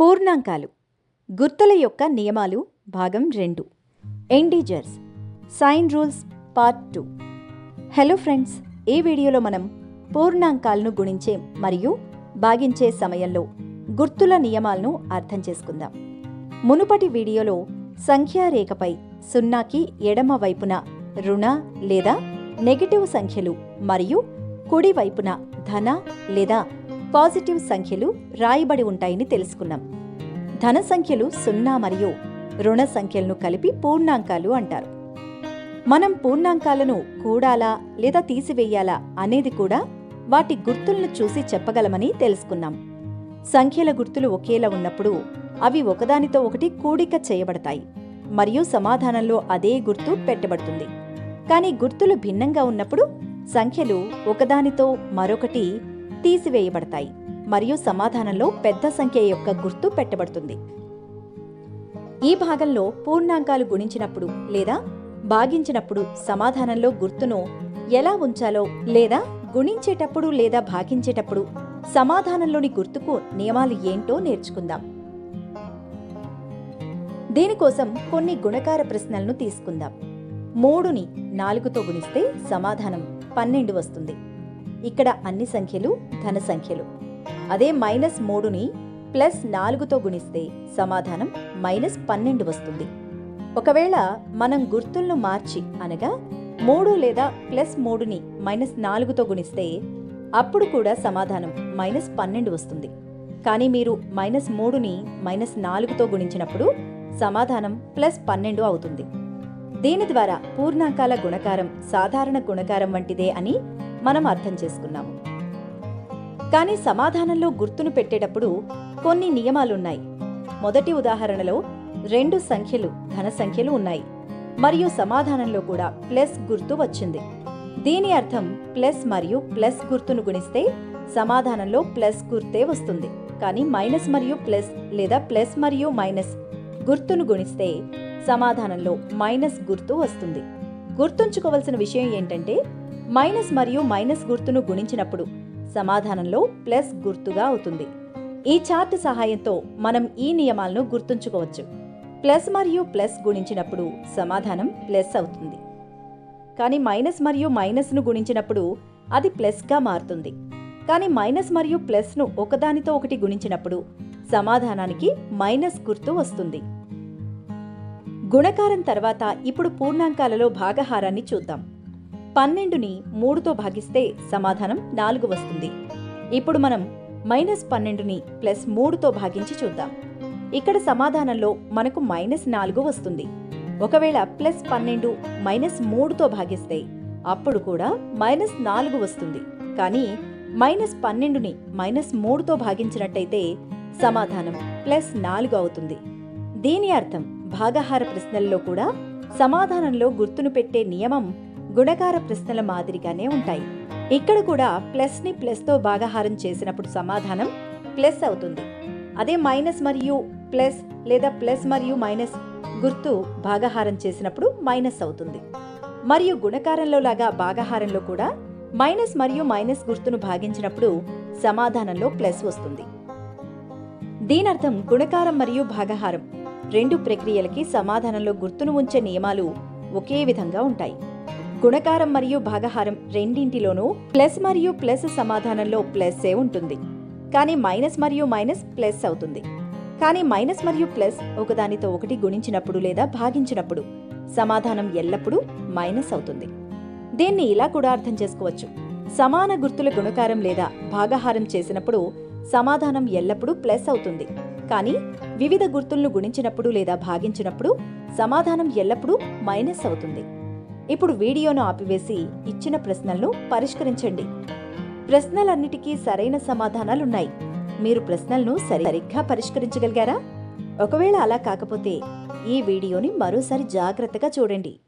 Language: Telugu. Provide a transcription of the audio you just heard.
పూర్ణాంకాలు గుర్తుల యొక్క నియమాలు భాగం రెండు. ఎండిజర్స్ sign rules part two hello friends ఈ వీడియోలో మనం పూర్ణాంకాలను గుణించే మరియు భాగించే సమయంలో గుర్తుల నియమాలను అర్థం చేసుకుందాం. మునుపటి వీడియోలో సంఖ్యారేఖపై సున్నాకి ఎడమ వైపున రుణ లేదా నెగటివ్ సంఖ్యలు మరియు కుడి వైపున ధన లేదా పాజిటివ్ సంఖ్యలు రాయబడి ఉంటాయని తెలుసుకున్నాం. ధన సంఖ్యలు సున్నా మరియు రుణ సంఖ్యలను కలిపి పూర్ణాంకాలు అంటారు. మనం పూర్ణాంకాలను కూడాలా లేదా తీసివేయాలా అనేది కూడా వాటి గుర్తులను చూసి చెప్పగలమని తెలుసుకున్నాం. సంఖ్యల గుర్తులు ఒకేలా ఉన్నప్పుడు అవి ఒకదానితో ఒకటి కూడిక చేయబడతాయి. మరియు సమాధానంలో అదే గుర్తు పెట్టబడుతుంది. కానీ గుర్తులు భిన్నంగా ఉన్నప్పుడు సంఖ్యలు ఒకదానితో మరొకటి తీసివేయబడతాయి మరియు సమాధానంలో పెద్ద సంఖ్య యొక్క గుర్తు పెట్టబడుతుంది. ఈ భాగంలో పూర్ణాంకాలు గుణించినప్పుడు లేదా భాగించినప్పుడు సమాధానంలో గుర్తును ఎలా ఉంచాలో లేదా గుణించేటప్పుడు లేదా భాగించేటప్పుడు సమాధానంలోని గుర్తుకు నియమాలు ఏంటో నేర్చుకుందాం. దీనికోసం కొన్ని గుణకార ప్రశ్నలను తీసుకుందాం. మూడుని నాలుగుతో గుణిస్తే సమాధానం పన్నెండు వస్తుంది. ఇక్కడ అన్ని సంఖ్యలు ధన సంఖ్యలు. అదే మైనస్ మూడుని ప్లస్ నాలుగుతో గుణిస్తే సమాధానం మైనస్ పన్నెండు వస్తుంది. ఒకవేళ మనం గుర్తులను మార్చి అనగా మూడు లేదా ప్లస్ మూడుని మైనస్ నాలుగుతో గుణిస్తే అప్పుడు కూడా సమాధానం మైనస్ పన్నెండు వస్తుంది. కానీ మీరు మైనస్ మూడుని మైనస్ నాలుగుతో గుణించినప్పుడు సమాధానం ప్లస్ పన్నెండు అవుతుంది. దీని ద్వారా పూర్ణాంకాల గుణకారం సాధారణ గుణకారం వంటిదే అని మనం అర్థం చేసుకున్నాము. కానీ సమాధానంలో గుర్తును పెట్టేటప్పుడు కొన్ని నియమాలున్నాయి. మొదటి ఉదాహరణలో రెండు సంఖ్యలు ధన సంఖ్యలు ఉన్నాయి. మరియు సమాధానంలో కూడా ప్లస్ గుర్తు వచ్చింది. దీని అర్థం ప్లస్ మరియు ప్లస్ గుర్తును గుణిస్తే సమాధానంలో ప్లస్ గుర్తే వస్తుంది. కానీ మైనస్ మరియు ప్లస్ లేదా ప్లస్ మరియు మైనస్ గుర్తును గుణిస్తే సమాధానంలో మైనస్ గుర్తు వస్తుంది. గుర్తుంచుకోవలసిన విషయం ఏంటంటే మైనస్ మరియు మైనస్ గుర్తును గుణించినప్పుడు సమాధానంలో ప్లస్ గుర్తుగా అవుతుంది. ఈ చార్ట్ సహాయంతో మనం ఈ నియమాలను గుర్తుంచుకోవచ్చు. ప్లస్ మరియు ప్లస్ గుణించినప్పుడు సమాధానం ప్లస్ అవుతుంది. కానీ మైనస్ మరియు మైనస్ను గుణించినప్పుడు అది ప్లస్గా మారుతుంది. కానీ మైనస్ మరియు ప్లస్ను ఒకదానితో ఒకటి గుణించినప్పుడు సమాధానానికి మైనస్ గుర్తు వస్తుంది. గుణకారం తర్వాత ఇప్పుడు పూర్ణాంకాలలో భాగహారాన్ని చూద్దాం. పన్నెండుని మూడుతో భాగిస్తే సమాధానం నాలుగు వస్తుంది. ఇప్పుడు మనం మైనస్ పన్నెండుని ప్లస్ మూడుతో భాగించి చూద్దాం. ఇక్కడ సమాధానంలో మనకు మైనస్ నాలుగు వస్తుంది. ఒకవేళ ప్లస్ పన్నెండు మైనస్ మూడుతో భాగిస్తే అప్పుడు కూడా మైనస్ నాలుగు వస్తుంది. కానీ మైనస్ పన్నెండుని మైనస్ మూడుతో భాగించినట్టయితే సమాధానం ప్లస్ నాలుగు అవుతుంది. దీని అర్థం భాగహార ప్రశ్నల్లో కూడా సమాధానంలో గుర్తును పెట్టే నియమం గుణకార ప్రశ్నల మాదిరిగానే ఉంటాయి. ఇక్కడ కూడా ప్లస్ని ప్లస్తో భాగహారం చేసినప్పుడు సమాధానం ప్లస్ అవుతుంది. అదే మైనస్ మరియు ప్లస్ లేదా ప్లస్ మరియు మైనస్ గుర్తు భాగహారం చేసినప్పుడు మైనస్ అవుతుంది. మరియు గుణకారంలో లాగా భాగహారంలో కూడా మైనస్ మరియు మైనస్ గుర్తును భాగించినప్పుడు సమాధానంలో ప్లస్ వస్తుంది. దీనర్థం గుణకారం మరియు భాగహారం రెండు ప్రక్రియలకి సమాధానంలో గుర్తును ఉంచే నియమాలు ఒకే విధంగా ఉంటాయి. గుణకారం మరియు భాగహారం రెండింటిలోనూ ప్లస్ మరియు ప్లస్ సమాధానంలో ప్లస్సే ఉంటుంది. కానీ మైనస్ మరియు మైనస్ ప్లస్ అవుతుంది. కానీ మైనస్ మరియు ప్లస్ ఒకదానితో ఒకటి గుణించినప్పుడు లేదా భాగించినప్పుడు సమాధానం ఎల్లప్పుడూ మైనస్ అవుతుంది. దీన్ని ఇలా కూడా అర్థం చేసుకోవచ్చు. సమాన గుర్తుల గుణకారం లేదా భాగహారం చేసినప్పుడు సమాధానం ఎల్లప్పుడూ ప్లస్ అవుతుంది. కానీ వివిధ గుర్తులను గుణించినప్పుడు లేదా భాగించినప్పుడు సమాధానం ఎల్లప్పుడూ మైనస్ అవుతుంది. ఇప్పుడు వీడియోను ఆపివేసి ఇచ్చిన ప్రశ్నలను పరిష్కరించండి. ప్రశ్నలన్నిటికీ సరైన సమాధానాలున్నాయి. మీరు ప్రశ్నలను సరిగ్గా పరిష్కరించగలిగారా? ఒకవేళ అలా కాకపోతే ఈ వీడియోని మరోసారి జాగ్రత్తగా చూడండి.